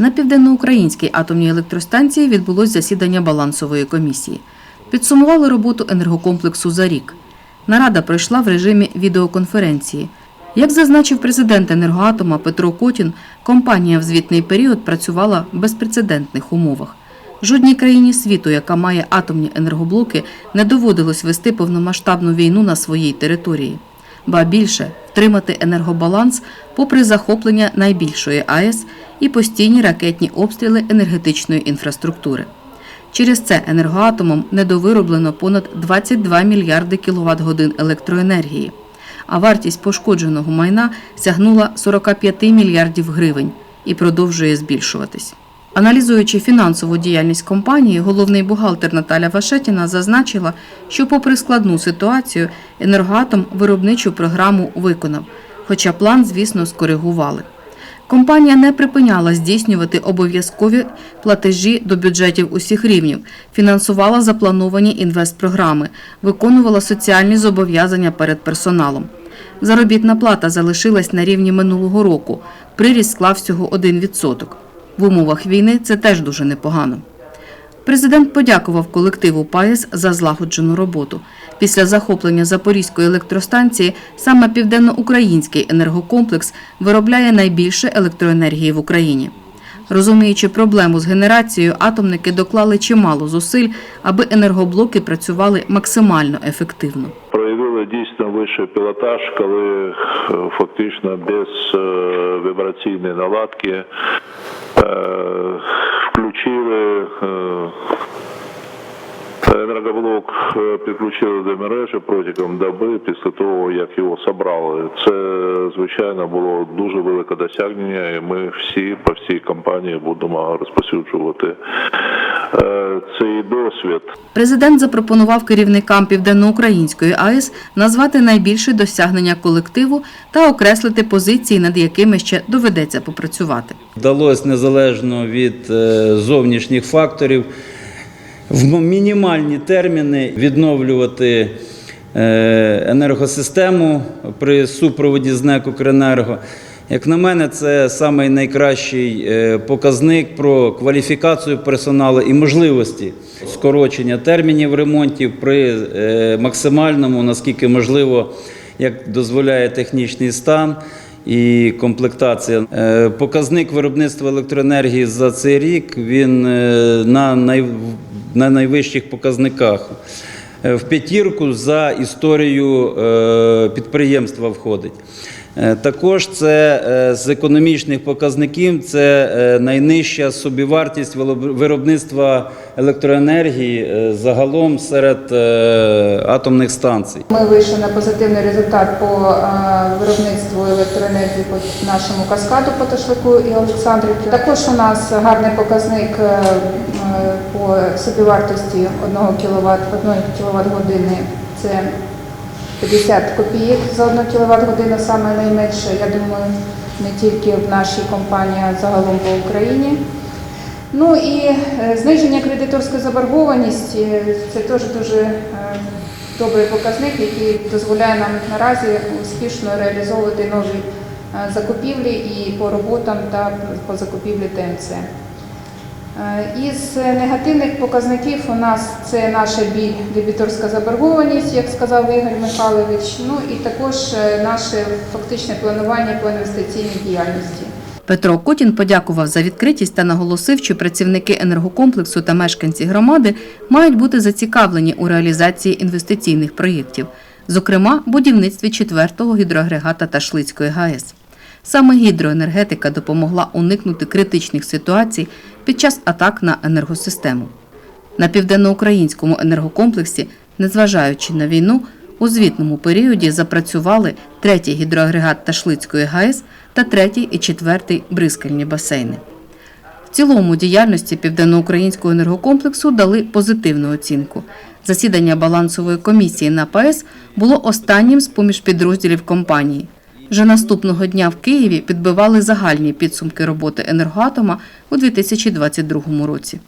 На південноукраїнській атомній електростанції відбулось засідання балансової комісії. Підсумували роботу енергокомплексу за рік. Нарада пройшла в режимі відеоконференції. Як зазначив президент енергоатома Петро Котін, компанія в звітний період працювала в безпрецедентних умовах. Жодній країні світу, яка має атомні енергоблоки, не доводилось вести повномасштабну війну на своїй території. Ба більше втримати енергобаланс попри захоплення найбільшої АЕС і постійні ракетні обстріли енергетичної інфраструктури. Через це енергоатомом недовироблено понад 22 мільярди кіловат годин електроенергії, а вартість пошкодженого майна сягнула 45 мільярдів гривень і продовжує збільшуватись. Аналізуючи фінансову діяльність компанії, головний бухгалтер Наталя Вашетіна зазначила, що, попри складну ситуацію, енергоатом виробничу програму виконав, хоча план, звісно, скоригували. Компанія не припиняла здійснювати обов'язкові платежі до бюджетів усіх рівнів, фінансувала заплановані інвестпрограми, виконувала соціальні зобов'язання перед персоналом. Заробітна плата залишилась на рівні минулого року, приріст склав всього 1%. В умовах війни це теж дуже непогано. Президент подякував колективу ПАЕС за злагоджену роботу. Після захоплення Запорізької електростанції саме південноукраїнський енергокомплекс виробляє найбільше електроенергії в Україні. Розуміючи проблему з генерацією, атомники доклали чимало зусиль, аби енергоблоки працювали максимально ефективно. проявили дійсно вищий пілотаж, коли е, фактично без е, вібраційної наладки включили е, енергоблок, е, підключили до мережі протягом доби після того, як його собрали. Це звичайно було дуже велике досягнення, і ми всі по всій компанії будемо розповсюджувати е, цей досвід. Президент запропонував керівникам Південноукраїнської АЕС назвати найбільше досягнення колективу та окреслити позиції, над якими ще доведеться попрацювати. Вдалося незалежно від е, зовнішніх факторів в мінімальні терміни відновлювати е, енергосистему при супроводі з НЕК «Укренерго». Як на мене, це самий найкращий е, показник про кваліфікацію персоналу і можливості скорочення термінів ремонтів при е, максимальному, наскільки можливо, як дозволяє технічний стан і комплектація. Е, Показник виробництва електроенергії за цей рік він на, най, на найвищих показниках. В п'ятірку за історію підприємства входить. Е, Також це е, з економічних показників це е, найнижча собівартість виробництва електроенергії загалом серед атомних станцій. Ми вийшли на позитивний результат по виробництву електроенергії по нашому каскаду по Ташлику і Олександрівці. Також у нас гарний показник по собівартості 1 кВт, 1 кВт години. Це 50 копійок за 1 кВт годину, саме найменше, я думаю, не тільки в нашій компанії, а загалом по Україні. Ну і е, зниження кредиторської заборгованості це теж дуже е, добрий показник, який дозволяє нам наразі успішно реалізовувати нові е, закупівлі і по роботам та по закупівлі ТМЦ. Е, Із негативних показників у нас це наша біль дебіторська заборгованість, як сказав Ігор Михайлович, ну і також е, наше фактичне планування по інвестиційній діяльності. Петро Котін подякував за відкритість та наголосив, що працівники енергокомплексу та мешканці громади мають бути зацікавлені у реалізації інвестиційних проєктів, зокрема будівництві четвертого гідроагрегата Ташлицької ГАЕС. Саме гідроенергетика допомогла уникнути критичних ситуацій під час атак на енергосистему. На південноукраїнському енергокомплексі, незважаючи на війну, у звітному періоді запрацювали третій гідроагрегат Ташлицької ГАЕС та третій і четвертий бризкальні басейни. В цілому діяльності південноукраїнського енергокомплексу дали позитивну оцінку. Засідання балансової комісії на ПАЕС було останнім з поміж підрозділів компанії. Вже наступного дня в Києві підбивали загальні підсумки роботи енергоатома у 2022 році.